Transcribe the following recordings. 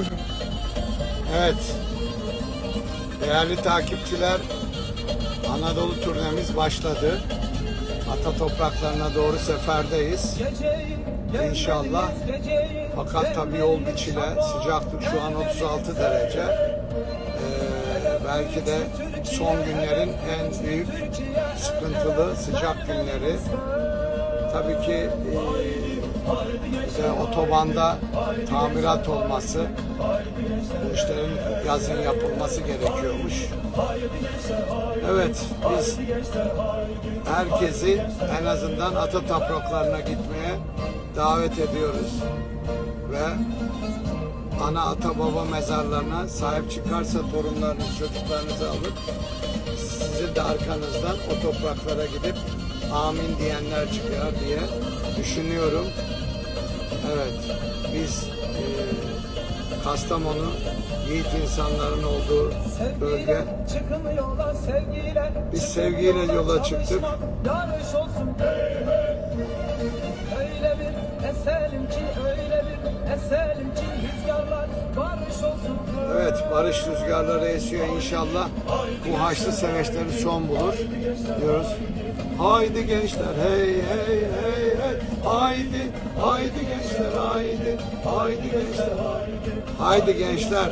buyurun. Evet. Değerli takipçiler, Anadolu turnemiz başladı. Ata topraklarına doğru seferdeyiz. İnşallah. Fakat tabii yol biçile. Sıcaklık şu an 36 derece. Ee, belki de son günlerin en büyük sıkıntılı sıcak günleri. Tabii ki e, işte otobanda tamirat olması, bu işlerin yazın yapılması gerekiyormuş. Evet, biz herkesi en azından ata topraklarına gitmeye davet ediyoruz. Ve ana ata baba mezarlarına sahip çıkarsa torunlarınız, çocuklarınızı alıp sizin de arkanızdan o topraklara gidip amin diyenler çıkar diye düşünüyorum. Evet, biz e, Kastamonu yiğit insanların olduğu bölge. Biz sevgiyle yola çıktık. Öyle bir eselim ki, öyle bir eselim Evet, barış rüzgarları esiyor inşallah. Bu haçlı seveçleri son bulur diyoruz. Haydi gençler, hey hey hey hey. Haydi, haydi gençler, haydi. Haydi gençler, haydi gençler.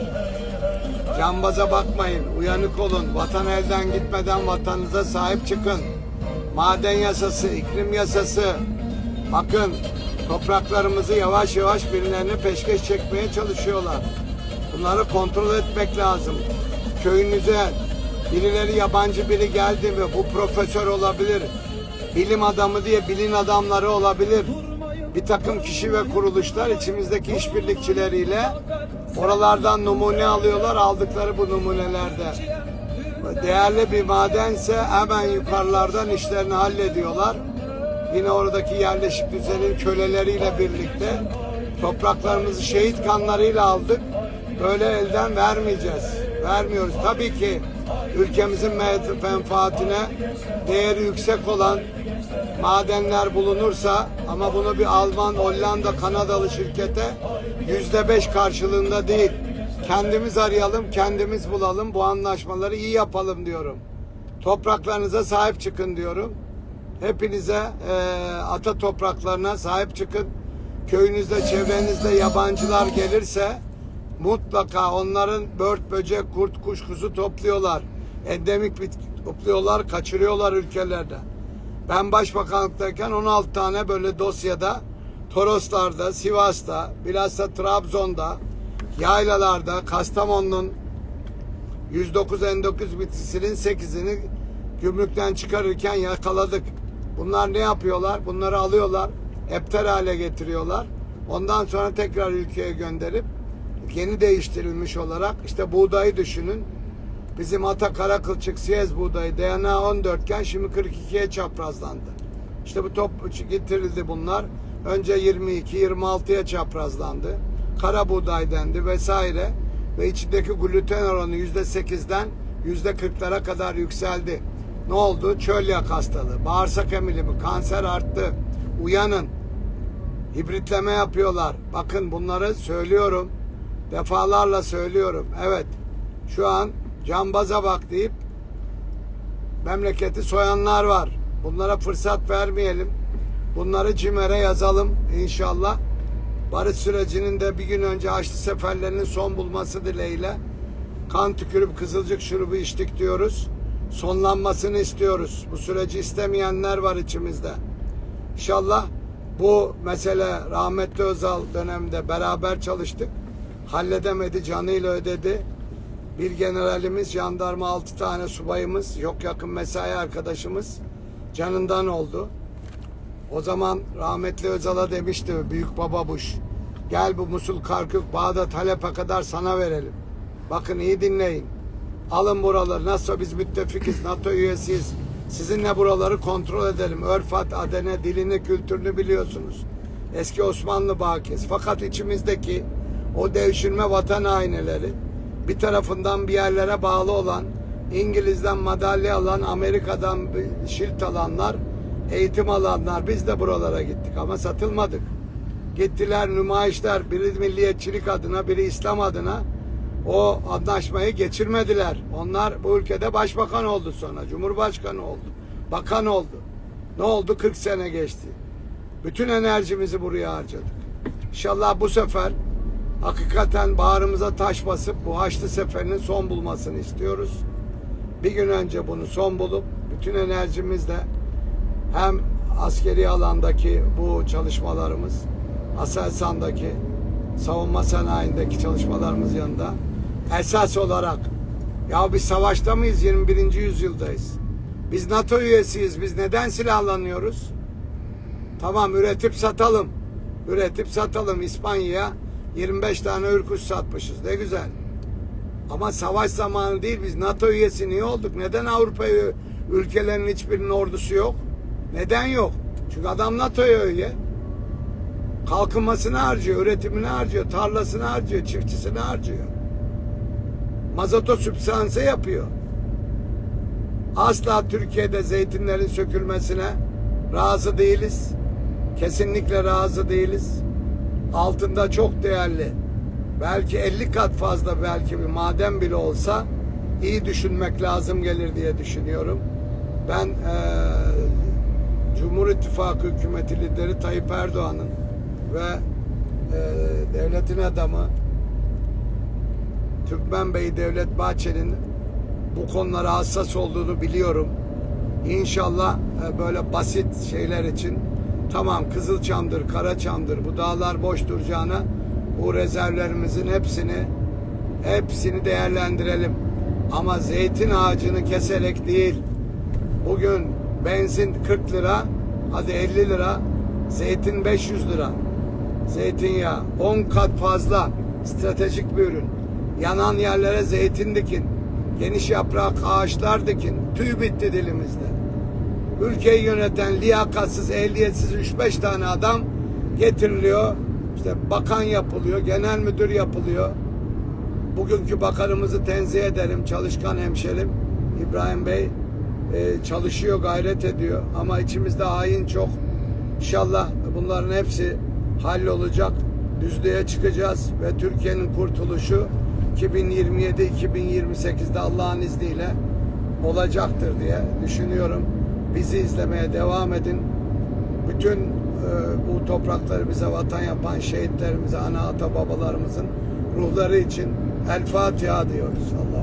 Cambaza bakmayın, uyanık olun. Vatan elden gitmeden vatanınıza sahip çıkın. Maden yasası, iklim yasası. Bakın topraklarımızı yavaş yavaş birilerine peşkeş çekmeye çalışıyorlar. Bunları kontrol etmek lazım. Köyünüze birileri yabancı biri geldi mi bu profesör olabilir. Bilim adamı diye bilin adamları olabilir. Bir takım kişi ve kuruluşlar içimizdeki işbirlikçileriyle oralardan numune alıyorlar. Aldıkları bu numunelerde değerli bir madense hemen yukarılardan işlerini hallediyorlar. Yine oradaki yerleşik düzenin köleleriyle birlikte topraklarımızı şehit kanlarıyla aldık. Böyle elden vermeyeceğiz. Vermiyoruz. Tabii ki ülkemizin menfaatine değeri yüksek olan madenler bulunursa ama bunu bir Alman, Hollanda, Kanadalı şirkete yüzde beş karşılığında değil. Kendimiz arayalım, kendimiz bulalım, bu anlaşmaları iyi yapalım diyorum. Topraklarınıza sahip çıkın diyorum. Hepinize e, ata topraklarına sahip çıkın. Köyünüzde, çevrenizde yabancılar gelirse mutlaka onların bört, böcek, kurt, kuş, kuzu topluyorlar. Endemik bitki topluyorlar, kaçırıyorlar ülkelerde. Ben başbakanlıktayken 16 tane böyle dosyada Toroslar'da, Sivas'ta, bilhassa Trabzon'da, yaylalarda, Kastamonu'nun 109 endoküz bitkisinin 8'ini gümrükten çıkarırken yakaladık. Bunlar ne yapıyorlar? Bunları alıyorlar, epter hale getiriyorlar. Ondan sonra tekrar ülkeye gönderip yeni değiştirilmiş olarak işte buğdayı düşünün. Bizim ata kara kılçık siyez buğdayı DNA 14 iken şimdi 42'ye çaprazlandı. İşte bu top getirildi bunlar. Önce 22, 26'ya çaprazlandı. Kara buğday dendi vesaire. Ve içindeki gluten oranı %8'den %40'lara kadar yükseldi. Ne oldu? Çölyak hastalığı, bağırsak emilimi, kanser arttı. Uyanın. Hibritleme yapıyorlar. Bakın bunları söylüyorum. Defalarla söylüyorum. Evet. Şu an cambaza bak deyip memleketi soyanlar var. Bunlara fırsat vermeyelim. Bunları CİMER'e yazalım inşallah. Barış sürecinin de bir gün önce Haçlı seferlerinin son bulması dileğiyle kan tükürüp kızılcık şurubu içtik diyoruz. Sonlanmasını istiyoruz. Bu süreci istemeyenler var içimizde. İnşallah bu mesele rahmetli Özal döneminde beraber çalıştık. Halledemedi, canıyla ödedi. Bir generalimiz, jandarma altı tane subayımız, yok yakın mesai arkadaşımız canından oldu. O zaman rahmetli Özal'a demişti Büyük Baba Bush. Gel bu Musul, Karkük, Bağdat, Halep'e kadar sana verelim. Bakın iyi dinleyin. Alın buraları. Nasıl biz müttefikiz, NATO üyesiyiz. Sizinle buraları kontrol edelim. Örfat, adene, dilini, kültürünü biliyorsunuz. Eski Osmanlı bakiyesi. Fakat içimizdeki o devşirme vatan hainleri bir tarafından bir yerlere bağlı olan İngiliz'den madalya alan, Amerika'dan şilt alanlar, eğitim alanlar biz de buralara gittik ama satılmadık. gittiler nümayişler biri milliyetçilik adına biri İslam adına o anlaşmayı geçirmediler. Onlar bu ülkede başbakan oldu sonra. Cumhurbaşkanı oldu. Bakan oldu. Ne oldu? 40 sene geçti. Bütün enerjimizi buraya harcadık. İnşallah bu sefer hakikaten bağrımıza taş basıp bu Haçlı Seferi'nin son bulmasını istiyoruz. Bir gün önce bunu son bulup bütün enerjimizle hem askeri alandaki bu çalışmalarımız, Aselsan'daki savunma sanayindeki çalışmalarımız yanında esas olarak ya biz savaşta mıyız? 21. yüzyıldayız. Biz NATO üyesiyiz. Biz neden silahlanıyoruz? Tamam üretip satalım. Üretip satalım İspanya'ya 25 tane ürküş satmışız. Ne güzel. Ama savaş zamanı değil. Biz NATO üyesi niye olduk? Neden Avrupa ülkelerinin hiçbirinin ordusu yok? Neden yok? Çünkü adam NATO'ya üye. Kalkınmasını harcıyor, üretimini harcıyor, tarlasını harcıyor, çiftçisini harcıyor. Mazoto sübsanse yapıyor. Asla Türkiye'de zeytinlerin sökülmesine razı değiliz. Kesinlikle razı değiliz. Altında çok değerli, belki 50 kat fazla belki bir maden bile olsa iyi düşünmek lazım gelir diye düşünüyorum. Ben eee Cumhur İttifakı hükümeti lideri Tayyip Erdoğan'ın ve eee, devletin adamı Türkmen Bey Devlet Bahçeli'nin bu konulara hassas olduğunu biliyorum. İnşallah e, böyle basit şeyler için tamam Kızılçam'dır, Karaçam'dır bu dağlar boş duracağına bu rezervlerimizin hepsini hepsini değerlendirelim. Ama zeytin ağacını keserek değil. Bugün benzin 40 lira, hadi 50 lira, zeytin 500 lira. Zeytinyağı 10 kat fazla stratejik bir ürün. Yanan yerlere zeytin dikin. Geniş yaprak ağaçlar dikin. Tüy bitti dilimizde. Ülkeyi yöneten liyakatsız, ehliyetsiz 3-5 tane adam getiriliyor. İşte bakan yapılıyor, genel müdür yapılıyor. Bugünkü bakanımızı tenzih ederim, çalışkan hemşerim İbrahim Bey e, çalışıyor, gayret ediyor. Ama içimizde hain çok. İnşallah bunların hepsi hallolacak. Düzlüğe çıkacağız ve Türkiye'nin kurtuluşu 2027-2028'de Allah'ın izniyle olacaktır diye düşünüyorum. Bizi izlemeye devam edin. Bütün e, bu toprakları bize vatan yapan şehitlerimize, ana ata babalarımızın ruhları için El Fatiha diyoruz. Allah'ım